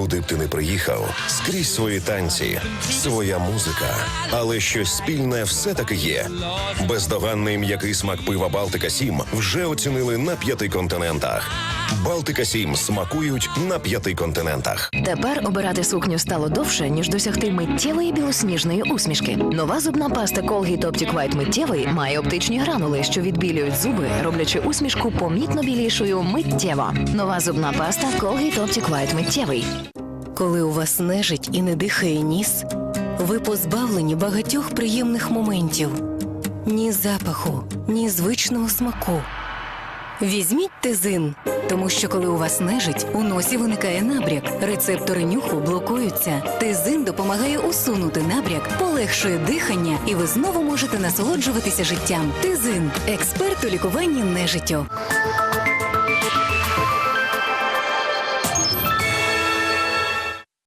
куди б ти не приїхав, скрізь свої танці, своя музика, але щось спільне все-таки є. Бездоганний м'який смак пива Балтика 7 вже оцінили на п'яти континентах. Балтика 7 смакують на п'яти континентах. Тепер обирати сукню стало довше, ніж досягти миттєвої білосніжної усмішки. Нова зубна паста Colgate Optic White миттєвий має оптичні гранули, що відбілюють зуби, роблячи усмішку помітно білішою миттєво. Нова зубна паста Colgate Optic White миттєвий. Коли у вас нежить і не дихає ніс, ви позбавлені багатьох приємних моментів: ні запаху, ні звичного смаку. Візьміть тезин, тому що коли у вас нежить, у носі виникає набряк. Рецептори нюху блокуються. Тезин допомагає усунути набряк, полегшує дихання, і ви знову можете насолоджуватися життям. Тезин експерт у лікуванні нежиттю.